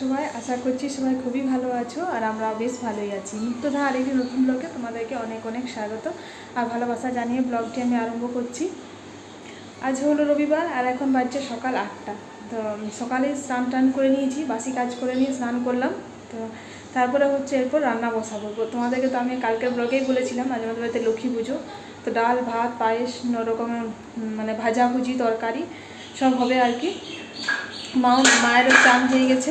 সবাই? আশা করছি সবাই খুবই ভালো আছো আর আমরা বেশ ভালোই আছি। মুক্তধা আর একটি নতুন ব্লগে তোমাদেরকে অনেক অনেক স্বাগত আর ভালোবাসা জানিয়ে ব্লগটি আমি আরম্ভ করছি। আজ হলো রবিবার আর এখন বাজছে সকাল আটটা। তো সকালে স্নান টান করে নিয়েছি বাসি কাজ করে নিয়ে স্নান করলাম। তো তারপরে হচ্ছে এরপর রান্না বসাবো। তোমাদেরকে তো আমি কালকের ব্লগেই বলেছিলাম আজ আমাদের বাড়িতে লক্ষ্মী পুজো। তো ডাল ভাত পায়েস ন রকমের উম, মানে ভাজাভুজি তরকারি সব হবে আর কি। মা মায়েরও চান হয়ে গেছে।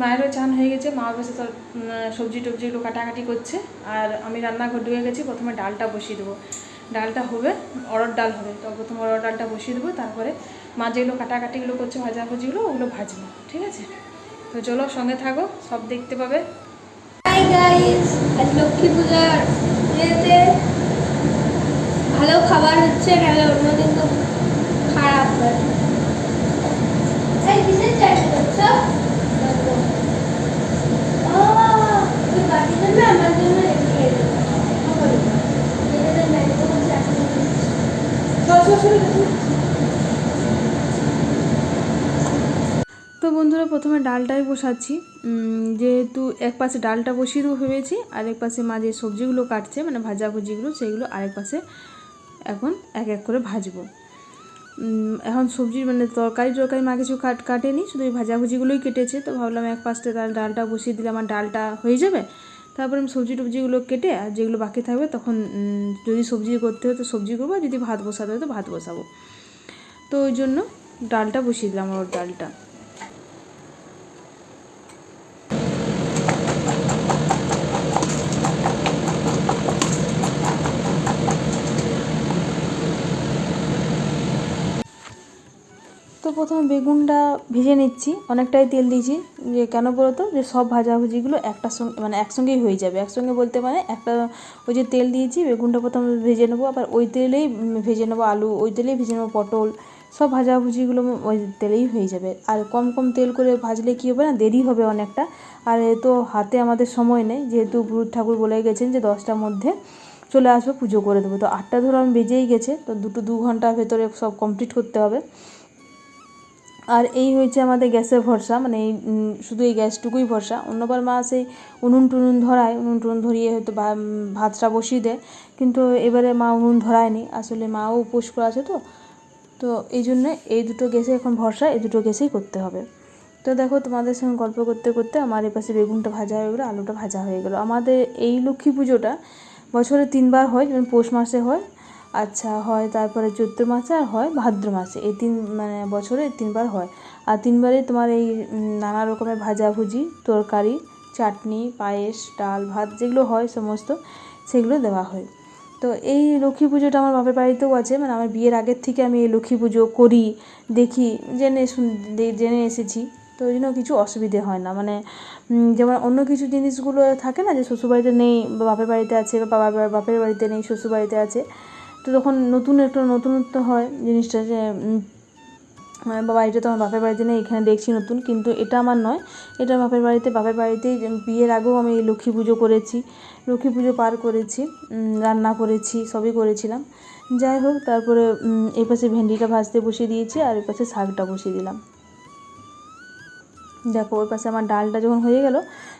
মায়েরও চান হয়ে গেছে মা বসে উম, সবজি টবজিগুলো কাটাকাটি করছে। আর আমি রান্নাঘর ঢুকে গেছি প্রথমে ডালটা বসিয়ে দেবো। ডালটা হবে অরড় ডাল হবে। তো প্রথমে অরড় ডালটা বসিয়ে দেবো তারপরে মা যেগুলো কাটাকাটিগুলো করছে ভাজাভুজিগুলো ওগুলো ভাজবো ঠিক আছে? তো চলো সঙ্গে থাকো সব দেখতে পাবে। লক্ষ্মী পূজার ইয়েতে ভালো খাবার হচ্ছে নাহলে অন্যদিন তো খারাপ হয়। তো বন্ধুরা, প্রথমে ডালটাই বসাচ্ছি। যেহেতু এক পাশে ডালটা বসিয়ে দেবো ভেবেছি, আর এক পাশে মা যে সবজিগুলো কাটছে মানে ভাজাভুজিগুলো সেইগুলো আরেক পাশে এখন এক এক করে ভাজবো। এখন সবজির মানে তরকারি টরকারি মা কিছু কাট কাটেনি, শুধু ওই ভাজাভুজিগুলোই কেটেছে। তো ভাবলাম এক পাশে তার ডালটা বসিয়ে দিলে আমার ডালটা হয়ে যাবে। তারপরে আমি সবজি টবজিগুলো কেটে, আর যেগুলো বাকি থাকবে তখন যদি সবজি করতে হয় তো সবজি করব, আর যদি ভাত বসাতে হয় তো ভাত বসাবো। তো ওই জন্য ডালটা বসিয়ে দিলাম, আমার ডালটা। প্রথমে বেগুনটা ভেজে নিচ্ছি, অনেকটাই তেল দিয়েছি, যে কেন বলো তো যে সব ভাজাভুজিগুলো একটা সঙ্গে মানে একসঙ্গেই হয়ে যাবে। একসঙ্গে বলতে মানে একটা ওই যে তেল দিয়েছি, বেগুনটা প্রথমে ভেজে নেব, আবার ওই তেলেই ভেজে নেব আলু, ওই তেলেই ভেজে নেব পটল, সব ভাজাভুজিগুলো ওই তেলেই হয়ে যাবে। আর কম কম তেল করে ভাজলে কী হবে না, দেরি হবে অনেকটা। আর এ তো হাতে আমাদের সময় নেই, যেহেতু গুরু ঠাকুর বলে গেছেন যে দশটার মধ্যে চলে আসবে, পুজো করে দেবো। তো আটটা ধরো আমি বেজেই গেছে, তো দুটো দু ঘণ্টার ভেতরে সব কমপ্লিট করতে হবে। আর এই হয়েছে আমাদের গ্যাসের ভরসা মানে এই শুধু এই গ্যাসটুকুই ভরসা। অন্যবার মা সেই উনুন টুনুন ধরায়, উনুন টুনুন ধরিয়ে হয়তো ভাতটা বসিয়ে দেয়, কিন্তু এবারে মা উনুন ধরায়নি। আসলে মাও উপোস করে আছে তো তো এই জন্য এই দুটো গ্যাসে এখন ভরসা, এই দুটো গ্যাসেই করতে হবে। তো দেখো তোমাদের সঙ্গে গল্প করতে করতে আমার এপাশে বেগুনটা ভাজা হয়ে গেলো, আলুটা ভাজা হয়ে গেলো। আমাদের এই লক্ষ্মী পুজোটা বছরে তিনবার হয়, যেমন পৌষ মাসে হয় আচ্ছা হয় তারপরে চৈত্র মাসে আর হয় ভাদ্র মাসে। এই তিন মানে বছরে তিনবার হয়। আর তিনবারে তোমার এই নানা রকমের ভাজাভুজি, তরকারি, চাটনি, পায়েস, ডাল, ভাত যেগুলো হয় সমস্ত সেগুলো দেওয়া হয়। তো এই লক্ষ্মী পুজোটা আমার বাপের বাড়িতেও আছে। মানে আমার বিয়ের আগের থেকে আমি এই লক্ষ্মী পুজো করি, দেখি, জেনে জেনে এসেছি। তো ওই জন্য কিছু অসুবিধে হয় না। মানে যেমন অন্য কিছু জিনিসগুলো থাকে না যে শ্বশুরবাড়িতে নেই বাপের বাড়িতে আছে, বা বাবা- বাপের বাড়িতে নেই, শ্বশুরবাড়িতে আছে তো তখন নতুন একটা নতুনত্ব হয় জিনিসটা যে বাবা এটা তো আমার বাপের বাড়িতে নেই, এখানে দেখছি নতুন, কিন্তু এটা আমার নয়। এটা বাপের বাড়িতে, বাপের বাড়িতেই যে বিয়ের আগেও আমি লক্ষ্মী পুজো করেছি, লক্ষ্মী পুজো পার করেছি রান্না করেছি, সবই করেছিলাম। যাই হোক, তারপরে এই পাশে ভেন্ডিটা ভাজতে বসিয়ে দিয়েছি, আর এই পাশে শাকটা বসিয়ে দিলাম। দেখো, ওই পাশে আমার ডালটা যখন হয়ে গেল,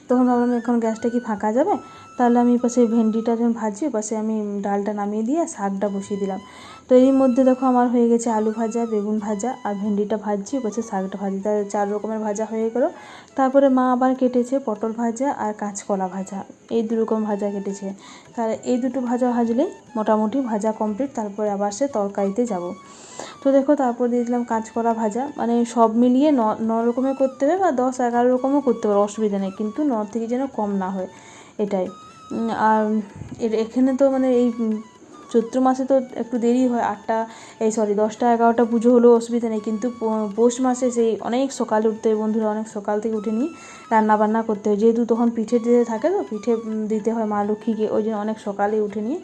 তখন ভাবলাম এখন গ্যাসটা কি ফাঁকা যাবে? তাহলে আমি পাশে ভেন্ডিটা যখন ভাজি পাশে আমি ডালটা নামিয়ে দিয়ে শাকটা বসিয়ে দিলাম। তো এর মধ্যে দেখো আমার হয়ে গেছে আলু ভাজা, বেগুন ভাজা আর ভেন্ডিটা ভাজছি পাশে শাকটা ভাজি। তাহলে চার রকমের ভাজা হয়ে গেল। তারপরে মা আবার কেটেছে পটল ভাজা আর কাঁচকলা ভাজা। এই দু রকম ভাজা কেটেছে। তাহলে এই দুটো ভাজা ভাজলেই মোটামুটি ভাজা কমপ্লিট তারপরে আবার সে তরকারিতে যাব। তো দেখো তারপর দিয়ে দিলাম কাঁচকলা ভাজা। মানে সব মিলিয়ে ন ন রকমের করতে হবে বা দশ এগারো রকমও করতে পারো, অসুবিধা নেই। কিন্তু ন থেকে যেন কম না হয়, এটাই। আর এর এখানে তো মানে এই চৈত্র মাসে তো একটু দেরি হয়, আটটা, এই সরি দশটা, এগারোটা পুজো হলেও অসুবিধা নেই, কিন্তু পৌষ মাসে সেই অনেক সকাল উঠতে হয় বন্ধুরা, অনেক সকাল থেকে উঠে নিয়ে রান্নাবান্না করতে হয়। যেহেতু তখন পিঠে দিতে থাকে তো, পিঠে দিতে হয় মা লক্ষ্মীকে, ওই জন্য অনেক সকালে উঠে নিয়ে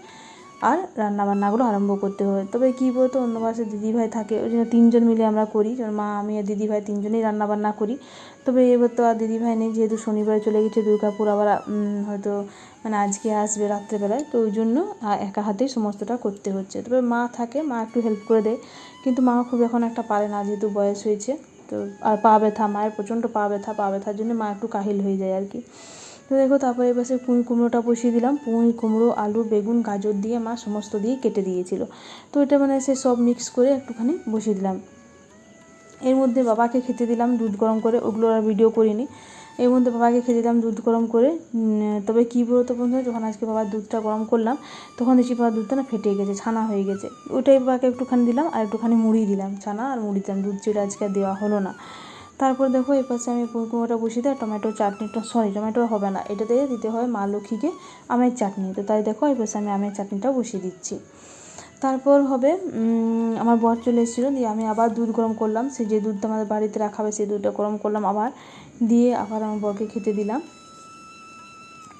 আর রান্না বান্নাগুলো আরম্ভ করতে হয় তবে কী বলতো, অন্য পাশে দিদিভাই থাকে, ওই জন্য তিনজন মিলে আমরা করি। যেমন মা, আমি আর দিদিভাই তিনজনেই রান্না বান্না করি। তবে এবার তো আর দিদিভাই নেই, যেহেতু শনিবারে চলে গেছে দুর্গাপুর, আবার হয়তো মানে আজকে আসবে রাত্রেবেলায়। তো ওই জন্য একা হাতেই সমস্তটা করতে হচ্ছে। তবে মা থাকে, মা একটু হেল্প করে দেয়। কিন্তু মা খুব এখন একটা পারে না, যেহেতু বয়স হয়েছে। তো, আর পা ব্যথা, মায়ের প্রচণ্ড পা ব্যথা, পা ব্যথার জন্য মা একটু কাহিল হয়ে যায় আর কি। তো দেখো, তারপরে এবার সে পুঁই কুমড়োটা বসিয়ে দিলাম। পুঁই কুমড়ো, আলু, বেগুন, গাজর দিয়ে মা সমস্ত দিয়ে কেটে দিয়েছিল। তো এটা মানে সে সব মিক্স করে একটুখানি বসিয়ে দিলাম। এর মধ্যে বাবাকে খেতে দিলাম দুধ গরম করে, ওগুলো আর ভিডিও করিনি। এর মধ্যে বাবাকে খেতে দিলাম দুধ গরম করে। তবে কী বলতো বন্ধুরা, যখন আজকে বাবার দুধটা গরম করলাম, তখন দেখছি বাবার দুধটা না ফেটে গেছে, ছানা হয়ে গেছে। ওইটাই বাবাকে একটুখানি দিলাম আর একটুখানি মুড়ি দিলাম। ছানা আর মুড়ি দিলাম, দুধ চিড়া আজকে দেওয়া হলো না। তারপর দেখো এই পাশে আমি কুমড়োটা বসিয়ে দেয় টমেটো চাটনিটা সরি টমেটো হবে না। এটাতে দিতে হয় মা লক্ষ্মীকে আমের চাটনি। তো তাই দেখো এই পাশে আমি আমের চাটনিটা বসিয়ে দিচ্ছি। তারপর হবে আমার বর চলে এসেছিল দিয়ে আমি আবার দুধ গরম করলাম। সে যে দুধটা আমাদের বাড়িতে রাখা হবে সেই দুধটা গরম করলাম আবার। দিয়ে আবার আমার বরকে খেতে দিলাম।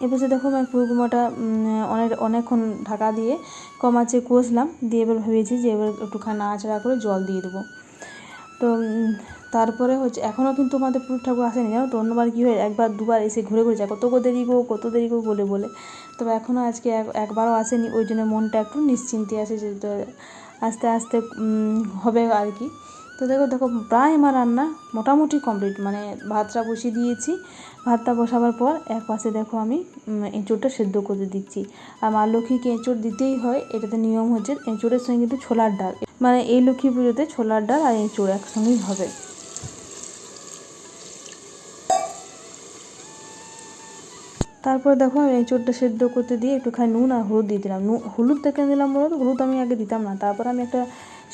এবার দেখো আমি পুরকুমাটা অনেক, অনেকক্ষণ ঢাকা দিয়ে কম আঁচে কষলাম। দিয়ে এবার ভেবেছি যে এবার একটুখানি নাড়াচাড়া করে জল দিয়ে দেবো। তো তারপরে হচ্ছে এখনও কিন্তু আমাদের পুরুষ ঠাকুর আসেনি জানো তো? অন্যবার কী হয় একবার দুবার এসে ঘুরে ঘুরে যায়। কত দেরি গো কত দেরি গো বলে বলে। তবে এখনও আজকে এক- একবারও আসেনি ওই জন্য মনটা একটু নিশ্চিন্তে আসে যে আস্তে আস্তে হবে আর কি। তো দেখো দেখো প্রায় আমার রান্না মোটামুটি কমপ্লিট মানে ভাতটা বসিয়ে দিয়েছি। ভাতটা বসাবার পর এক পাশে দেখো আমি উম, এঁচোড়টা সেদ্ধ করে দিচ্ছি। আর মা লক্ষ্মীকে এঁচোড় দিতেই হয় এটাতে নিয়ম হচ্ছে এঁচোড়ের সঙ্গে কিন্তু ছোলার ডাল। মানে এই লক্ষ্মী পুজোতে ছোলার ডাল আর এঁচোড় একসঙ্গেই হবে। তারপর দেখো আমি এঁচোড়টা সেদ্ধ করতে দিয়ে একটুখানি নুন আর হলুদ দিয়ে দিলাম। হলুদটা কেন দিলাম বলো তো? হলুদ আমি আগে দিতাম না। তারপর আমি একটা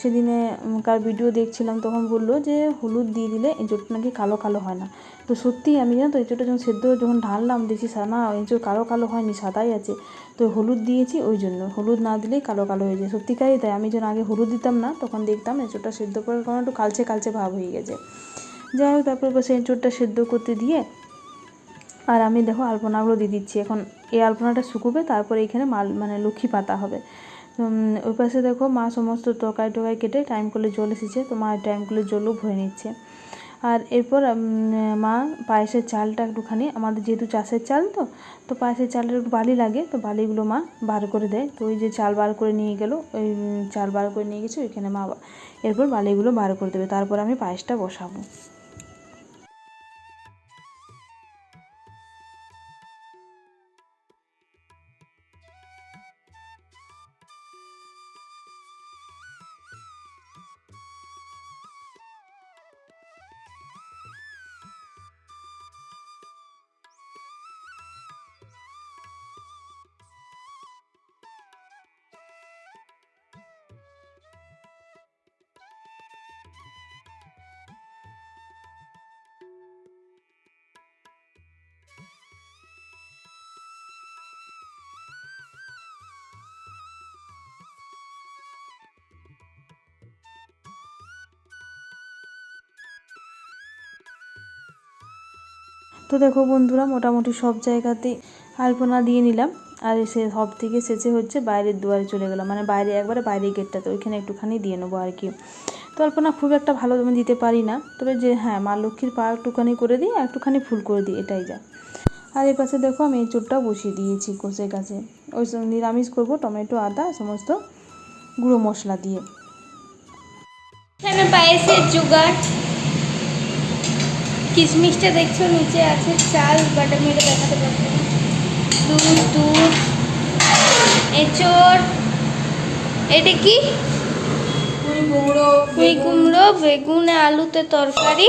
সেদিনে কার ভিডিও দেখছিলাম, তখন বলল যে হলুদ দিয়ে দিলে এঁচোড়টা নাকি কালো কালো হয় না। তো সত্যিই আমি জানো তো, এঁচোড়টা যখন সেদ্ধ যখন ঢাললাম, দেখছি না, এঁচোড় কালো কালো হয়নি, সাদাই আছে। তো হলুদ দিয়েছি ওই জন্য। হলুদ না দিলেই কালো কালো হয়ে যায়। সত্যিকারই তাই। আমি যখন আগে হলুদ দিতাম না, তখন দেখতাম এঁচোড়টা সেদ্ধ করার কারণে একটু কালচে কালচে ভাব হয়ে গেছে। যাই হোক, তারপর বসে এঁচোড়টা সেদ্ধ করতে দিয়ে আর আমি দেখো আলপনাগুলো দিয়ে দিচ্ছি। এখন এই আলপনাটা শুকোবে, তারপরে এখানে মাল মানে লক্ষ্মী পাতা হবে। ওই পাশে দেখো মা সমস্ত তরকারি টরকারি কেটে টাইম করলে জল এসেছে, তো মা টাইম করলে জলও ভরে নিচ্ছে। আর এরপর মা পায়েসের চালটা একটুখানি, আমাদের যেহেতু চাষের চাল তো তো পায়েসের চালের একটু বালি লাগে, তো বালিগুলো মা বার করে দেয়। তো ওই যে চাল বার করে নিয়ে গেলো, ওই চাল বার করে নিয়ে গেছে, ওইখানে মা এরপর বালিগুলো বার করে দেবে। তারপর আমি পায়েসটা বসাবো। তো দেখো বন্ধুরা, মোটামুটি সব জায়গাতেই আলপনা দিয়ে নিলাম। আর সে সব থেকে শেষে হচ্ছে বাইরের দুয়ারে চলে গেলাম। মানে বাইরে একবারে বাইরের গেটটাতে, ওইখানে একটুখানি দিয়ে নেব আর কি। তো আলপনা খুব একটা ভালো আমি দিতে পারি না। তবে যে হ্যাঁ মা লক্ষ্মীর পা একটুখানি করে দিই, আর একটুখানি ফুল করে দিই, এটাই যা। আর এই পাশে দেখো আমি এই চোরটা বসিয়ে দিয়েছি কষে গাছে ওই নিরামিষ করব, টমেটো, আদা, সমস্ত গুঁড়ো মশলা দিয়ে। পায়েসের জোগাড়। কিশমিশটা দেখছ? নিচে আছে চাল বাট আমি এটা দেখাতে পারব। দুধ দুধ। এঁচড় এটা কি? পুঁই কুমড়ো। বেগুনে আলুতে তরকারি।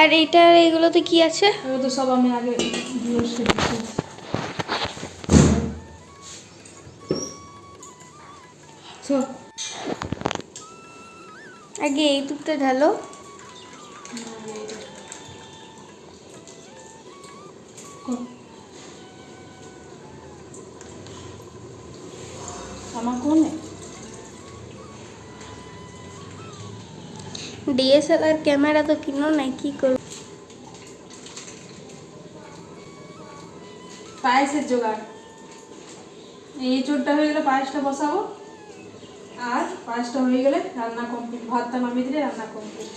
আর এইটা এগুলোতে কি আছে? তো সব আমি আগে সব আগে এই দুধটা ঢালো। ডিএসএলআর ক্যামেরা তো কিনো নাই কি করব? পায়েসের জোগাড়। এই চোরটা হয়ে গেলে পায়েসটা বসাবো। আর পাঁচটা হয়ে গেলে রান্না কমপ্লিট ভাতটা নামিয়ে দিলে রান্না কমপ্লিট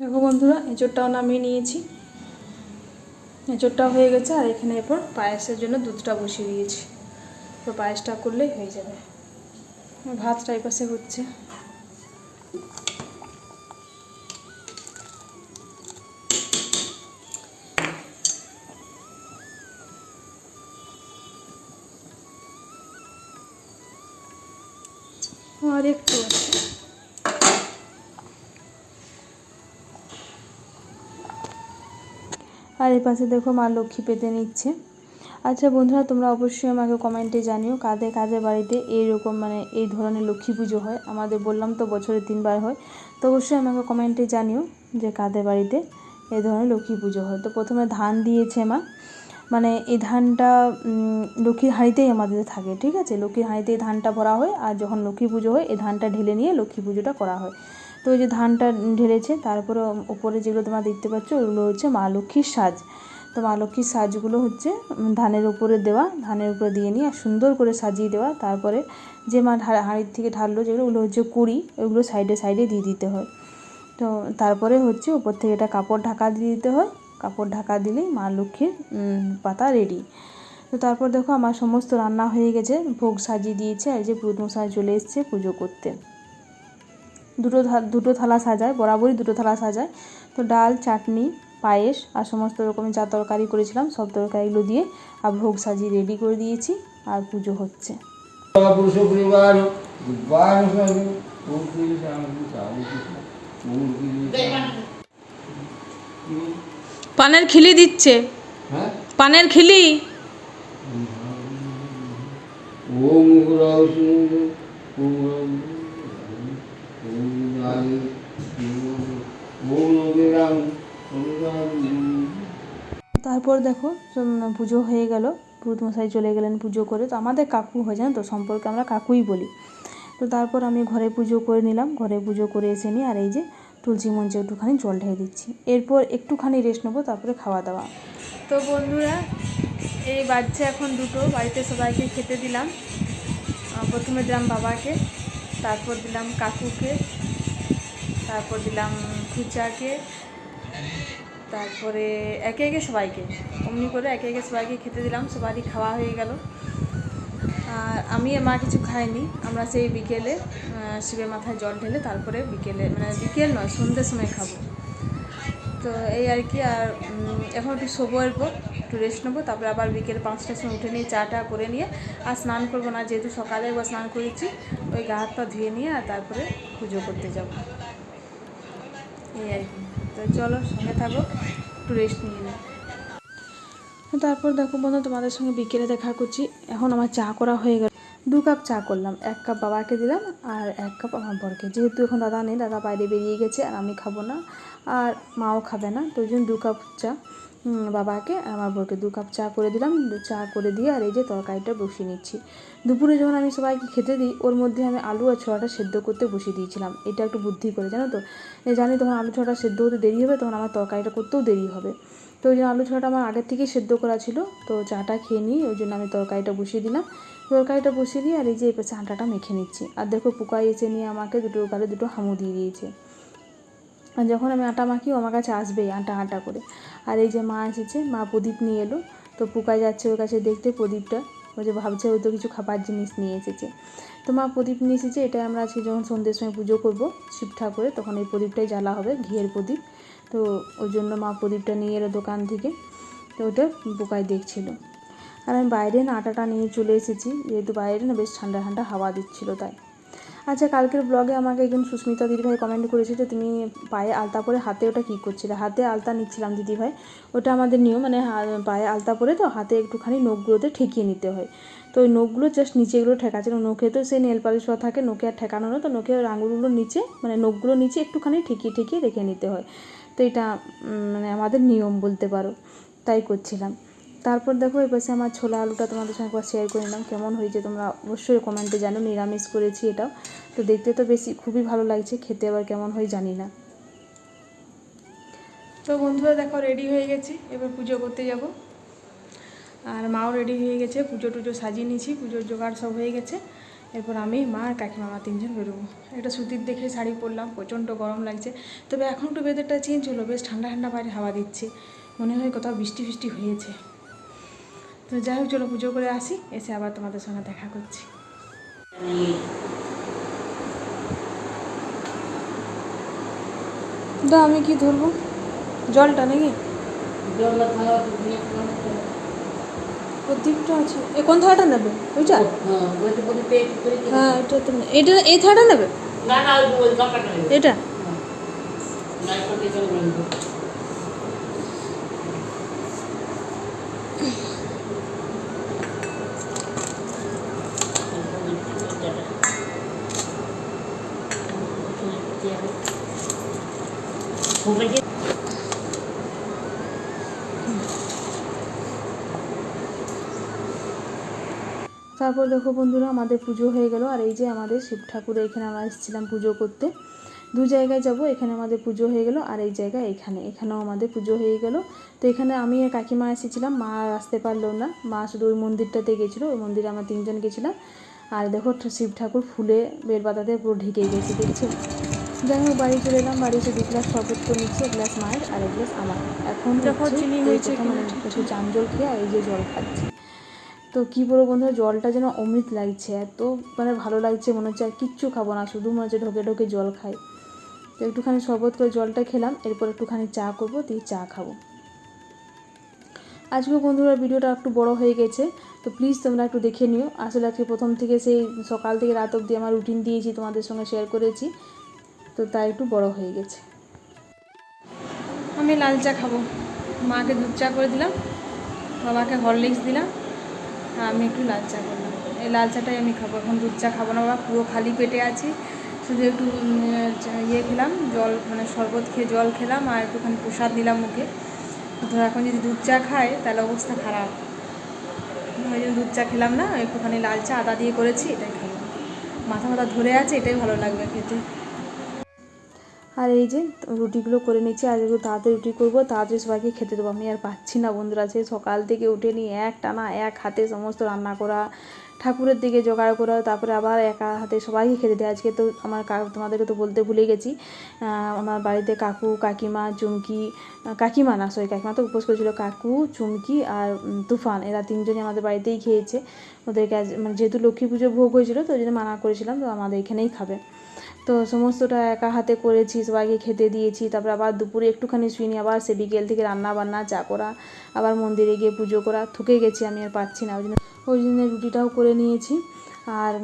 দেখো বন্ধুরা, এঁচোড়টাও নামিয়ে নিয়েছি। এঁচোড়টাও হয়ে গেছে, আর এখানে এরপর পায়েসের জন্য দুধটা বসিয়ে দিয়েছি। তো পায়েসটা করলেই হয়ে যাবে। ভাত টাইপাসে হচ্ছে। আর একটু আর এই পাশে দেখো মা লক্ষ্মী পেতে নিচ্ছে। আচ্ছা বন্ধুরা, তোমরা অবশ্যই আমাকে কমেন্টে জানিও কাদের কাদের বাড়িতে এইরকম মানে এই ধরনের লক্ষ্মী পুজো হয়। আমাদের বললাম তো বছরে তিনবার হয়। তো অবশ্যই আমাকে কমেন্টে জানিও যে কাদের বাড়িতে এই ধরনের লক্ষ্মী পুজো হয়। তো প্রথমে ধান দিয়েছে মা। মানে এই ধানটা লক্ষ্মীর হাঁড়িতেই আমাদের থাকে, ঠিক আছে? লক্ষ্মীর হাঁড়িতেই ধানটা ভরা হয় আর যখন লক্ষ্মী পুজো হয়, এই ধানটা ঢেলে নিয়ে লক্ষ্মী পুজোটা করা হয়। তো ওই যে ধানটা ঢেলেছে, তারপরে উপরে যেগুলো তোমরা দেখতে পাচ্ছ, ওগুলো হচ্ছে মা লক্ষ্মীর সাজ। তো মা লক্ষ্মীর সাজগুলো হচ্ছে ধানের উপরে দেওয়া, ধানের উপরে দিয়ে নিয়ে সুন্দর করে সাজিয়ে দেওয়া। তারপরে যে মা হাঁড়ির থেকে ঢাললো যেগুলো, ওগুলো হচ্ছে কুড়ি, ওগুলো সাইডে সাইডে দিয়ে দিতে হয়। তো তারপরে হচ্ছে উপর থেকে এটা কাপড় ঢাকা দিয়ে দিতে হয়। কাপড় ঢাকা দিলেই মা লক্ষ্মীর পাতা রেডি তো তারপর দেখো আমার সমস্ত রান্না হয়ে গেছে ভোগ সাজিয়ে দিয়েছে আর এই যে পুরুত মশাই চলে এসছে পুজো করতে। দুটো থা- দুটো থালা সাজায় বরাবরই দুটো থালা সাজায়। তো ডাল চাটনি পায়েস আর সমস্ত রকমের যা তরকারি করেছিলাম সব তরকারিগুলো দিয়ে আর ভোগ সাজিয়ে রেডি করে দিয়েছি আর পুজো হচ্ছে। পুরুষ পরিবার পানের খিলি দিচ্ছে। হ্যাঁ? পানের খিলি? তারপর দেখো পুজো হয়ে গেল। পুরুত মশাই চলে গেলেন পুজো করে। তো আমাদের কাকু হয় জানো তো? সম্পর্কে আমরা কাকুই বলি। তো তারপর আমি ঘরে পুজো করে নিলাম। ঘরে পুজো করে এসে নিই আর এই যে তুলসী মঞ্চে একটুখানি জল ঢেলে দিচ্ছি। এরপর একটুখানি রেস্ট নেব, তারপরে খাওয়া দাওয়া। তো বন্ধুরা, এই বাচ্চা এখন দুটো, বাড়িতে সবাইকে খেতে দিলাম। প্রথমে দিলাম বাবাকে, তারপর দিলাম কাকুকে, তারপর দিলাম খুচাকে, তারপরে একে একে সবাইকে। অমনি করে একে একে সবাইকে খেতে দিলাম, সবারই খাওয়া হয়ে গেল। আর আমি মা কিছু খাইনি। আমরা সেই বিকেলে শিবের মাথায় জল ঢেলে তারপরে বিকেলে মানে বিকেল নয়, সন্ধ্যের সময় খাব। তো এই আর কি, আর এখন একটু শোবো এরপর একটু রেস্ট নেব, তারপরে আবার বিকেল পাঁচটার সময় উঠে নিয়ে চাটা করে নিয়ে আর স্নান করব না, যেহেতু সকালে একবার স্নান করেছি, ওই গা হাত পা ধুয়ে নিয়ে আর তারপরে পুজো করতে যাব। এই আর কি। তো চলো, সঙ্গে থাকো, একটু রেস্ট নিয়ে নিই। তারপর দেখো বন্ধু, তোমাদের সঙ্গে বিকেলে দেখা করছি। এখন আমার চা করা হয়ে গেল। দু কাপ চা করলাম। এক কাপ বাবাকে দিলাম আর এক কাপ আমার বরকে। যেহেতু এখন দাদা নেই, দাদা বাইরে বেরিয়ে গেছে আর আমি খাব না। আর মাও খাবে না, তো জন্য দু কাপ চা বাবাকে আমার বরকে দু কাপ চা করে দিলাম। চা করে দিয়ে আর এই যে তরকারিটা বসিয়ে নিচ্ছি। দুপুরে যখন আমি সবাইকে খেতে দিই, ওর মধ্যে আমি আলু আর ছোলাটা সেদ্ধ করতে বসিয়ে দিয়েছিলাম। এটা একটু বুদ্ধি করে, জানো তো? জানি তখন আলু ছোলাটা সেদ্ধ হতে দেরি হবে, তখন আমার তরকারিটা করতেও দেরি হবে। তো ওই জন্য আলু ছোলাটা আমার আগের থেকেই সেদ্ধ করা ছিল। তো চাটা খেয়ে নিই ওই জন্য আমি তরকারিটা বসিয়ে দিলাম। তরকারিটা বসিয়ে দিয়ে আর এই যে এই পাশে আটাটা মেখে নিচ্ছি। আর দেখো পোকাই এসে নিয়ে আমাকে দুটো গালে দুটো হামু দিয়ে দিয়েছে। আর যখন আমি আটা মাখি আমার কাছে আসবেই আটা আটা করে। আর এই যে মা এসেছে, মা প্রদীপ নিয়ে এলো। তো পোকায় যাচ্ছে ওর কাছে দেখতে প্রদীপটা। যে ভাবছে হয়তো কিছু খাবার জিনিস নিয়ে এসেছে। তো মা প্রদীপ নিয়ে এসেছে এটা আমরা আজকে যখন সন্ধ্যের সময় পুজো করব, শিব ঠাকুরে তখন এই প্রদীপটাই জ্বালা হবে, ঘিয়ের প্রদীপ। তো ওই জন্য মা প্রদীপটা নিয়ে এলো দোকান থেকে, তো ওটা বোকায় দেখছিল। আর আমি বাইরে না আটাটা নিয়ে চলে এসেছি, যেহেতু বাইরে না বেশ ঠান্ডা ঠান্ডা হাওয়া দিচ্ছিল তাই। আচ্ছা কালকের ব্লগে আমাকে একজন সুস্মিতা দিদিভাই কমেন্ট করেছে যে, তুমি পায়ে আলতা পরে হাতে ওটা কী করছিলে? হাতে আলতা নিচ্ছিলাম দিদিভাই ওটা আমাদের নিয়ম মানে পায়ে আলতা পরে তো হাতে একটুখানি নখগুলোতে ঠেকিয়ে নিতে হয়। তো ওই নখগুলো জাস্ট নিচেগুলো ঠেকাচ্ছিল নখে তো সেই নেল পালিশ থাকে, নখে আর ঠেকানো না। তো নখে আঙুলগুলো নিচে মানে নখগুলো নিচে একটুখানি ঠেকিয়ে ঠেকিয়ে রেখে নিতে হয়। তো এটা মানে আমাদের নিয়ম বলতে পারো। তাই করছিলাম। তারপর দেখো এই পাশে আমার ছোলা আলুটা তোমাদের সঙ্গে একবার শেয়ার করে নিলাম। কেমন হয়েছে তোমরা অবশ্যই কমেন্টে জানো নিরামিষ করেছি এটাও। তো দেখতে তো বেশি খুবই ভালো লাগছে, খেতে আবার কেমন হয় জানি না। তো বন্ধুরা দেখো রেডি হয়ে গেছি, এবার পুজো করতে যাব। আর মাও রেডি হয়ে গেছে, পুজো টুজো সাজিয়ে নিয়েছি, পুজোর জোগাড় সব হয়ে গেছে। এরপর আমি, মা আর কাকিমা মা তিনজন বেরোবো। একটা সুতির দেখে শাড়ি পরলাম, প্রচণ্ড গরম লাগছে। তবে এখন একটু ওয়েদারটা চেঞ্জ হলো, বেশ ঠান্ডা ঠান্ডা বাইরে হাওয়া দিচ্ছে। মনে হয় কোথাও বৃষ্টি ফিষ্টি হয়েছে। তো যাই হোক চলো পুজো করে আসি এসে আবার তোমাদের সঙ্গে দেখা করছি। দা আমি কি ধরবো? জলটা নাকি? প্রদীপটা আছে। এ কোন থালাটা নেবে? ওইটা? হ্যাঁ এটা তো এটা এই থালাটা নেবে? এটা? তারপর দেখো বন্ধুরা আমাদের পুজো হয়ে গেল। আর এই যে আমাদের শিব ঠাকুর এখানে আমরা এসেছিলাম পুজো করতে। দু জায়গায় যাব এখানে আমাদের পুজো হয়ে গেল। আর এই জায়গায় এখানে এখানেও আমাদের পুজো হয়ে গেল। তো এখানে আমি আর কাকিমা এসেছিলাম মা আসতে পারল না। মা শুধু ওই মন্দিরটাতে গেছিল ওই মন্দিরে আমরা তিনজন গেছিলাম। আর দেখো শিব ঠাকুর ফুলে বেলপাতাতে পুরো ঢেকে গেছে দেখছ? যাই হোক বাড়ি চলে এলাম। বাড়ি এসে দু গ্লাস শরবত করে নিচ্ছি এক গ্লাস মায়ের আর এক গ্লাস আমার। এখন দেখো চিনি হয়েছে একটু চান খেয়ে আর এই যে জল খাচ্ছি। তো কী বলব বন্ধুরা, জলটা যেন অমৃত লাগছে, এত মানে ভালো লাগছে, মনে হচ্ছে আর কিচ্ছু খাব না, শুধু মনে হচ্ছে ঢোকে ঢোকে জল খাই। তো একটুখানি শরবত করে জলটা খেলাম, এরপর একটুখানি চা করব, দিয়ে চা খাব। আজকে বন্ধুরা ভিডিওটা একটু বড় হয়ে গেছে, তো প্লিজ তোমরা একটু দেখে নিও। আসলে আজকে প্রথম থেকে সেই সকাল থেকে রাত অবধি আমার রুটিন দিয়েছি, তোমাদের সঙ্গে শেয়ার করেছি, তো তাই একটু বড় হয়ে গেছে। আমি লাল চা খাব। মাকে দুধ চা করে দিলাম, বাবাকে হরলিক্স দিলাম আমি একটু লাল চা করলাম। এই লাল চাটাই আমি খাব। এখন দুধ চা খাব না বাবা, পুরো খালি পেটে আছি। শুধু একটু ইয়ে খেলাম, জল মানে শরবত খেয়ে জল খেলাম আর একটুখানি প্রসাদ দিলাম মুখে তো এখন যদি দুধ চা খায়, তাহলে অবস্থা খারাপ। ওই জন্য দুধ চা খেলাম না, একটুখানি লাল চা আদা দিয়ে করেছি, এটাই খাব। মাথা মাথা ধরে আছে, এটাই ভালো লাগবে খেতে। আর এই যে রুটিগুলো করে নিচ্ছি, আর একটু তাড়াতাড়ি রুটি করব, তাড়াতাড়ি সবাইকে খেতে দেবো। আমি আর পাচ্ছি না বন্ধুরা সেই সকাল থেকে উঠে নিয়ে এক টানা এক হাতে সমস্ত রান্না করা, ঠাকুরের দিকে জোগাড় করা, তারপরে আবার একা হাতে সবাইকে খেতে দেয়। আজকে তো আমার তোমাদেরকে তো বলতে ভুলে গেছি। আমার বাড়িতে কাকু, কাকিমা, চুমকি কাকিমা না সরি কাকিমা তো উপোস করেছিল, কাকু, চুমকি আর তুফান, এরা তিনজনই আমাদের বাড়িতেই খেয়েছে। ওদেরকে আজ মানে যেহেতু লক্ষ্মী পুজো ভোগ হয়েছিল, তো ওই জন্য মানা করেছিলাম, তো আমাদের এখানেই খাবে। তো সমস্তটা একা হাতে করেছি, সবাইকে খেতে দিয়েছি, তারপর আবার দুপুরে একটুখানি শুইনি আবার সে বিকেল থেকে রান্না বান্না চা করা, আবার মন্দিরে গিয়ে পুজো করা, থুকে গেছি আমি আর পাচ্ছি না, ওই জন্য ওই জন্য রুটিটাও করে নিয়েছি। আর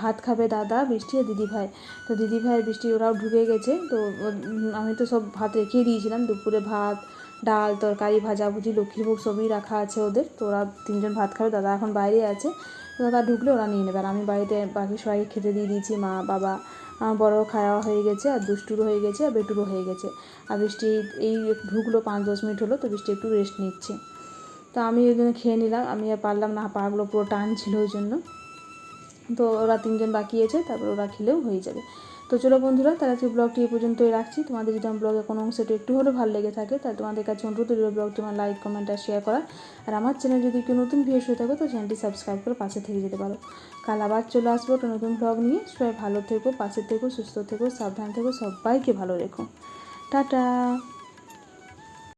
ভাত খাবে দাদা, বৃষ্টি আর দিদি ভাই তো দিদি ভাই বৃষ্টি ওরাও ঢুকে গেছে, তো আমি তো সব ভাত রেখেই দিয়েছিলাম, দুপুরে ভাত, ডাল, তরকারি, ভাজাভুজি লক্ষ্মীভোগ সবই রাখা আছে ওদের, তো ওরা তিনজন ভাত খাবে, দাদা এখন বাইরে আছে, তো দাদা ঢুকলে ওরা নিয়ে নেবে, আর আমি বাড়িতে বাকি সবাইকে খেতে দিয়ে দিয়েছি, মা, বাবা বড় খাওয়া হয়ে গেছে আর দুষ্টুরও হয়ে গেছে আর বেটুরও হয়ে গেছে। আর বৃষ্টি এই ঢুকলো পাঁচ দশ মিনিট হলো, তো বৃষ্টি একটু রেস্ট নিচ্ছে। তো আমি ওই জন্য খেয়ে নিলাম। আমি আর পারলাম না, পাগুলো পুরো টান ছিল ওই জন্য। তো ওরা তিনজন বাকি আছে, তারপর ওরা খেলেও হয়ে যাবে। তো চলো বন্ধুরা, তাহলে আজকে ব্লগটি এই পর্যন্তই রাখছি। তোমাদের যদি আমার ব্লগে কোনো অংশটি একটু হলেও ভালো লেগে থাকে, তাহলে তোমাদের কাছে অনুরোধ রইল ব্লগটি আমার লাইক, কমেন্ট আর শেয়ার করা আর আমার চ্যানেল যদি কেউ নতুন ভিউস হয়ে থাকো, তো চ্যানেলটি সাবস্ক্রাইব করে পাশে থেকে যেতে পারো। কাল আবার চলে আসব একটা নতুন ব্লগ নিয়ে। সবাই ভালো থেকো, পাশে থেকো, সুস্থ থেকো, সাবধান থেকো, সবাইকে ভালো রেখো। টাটা!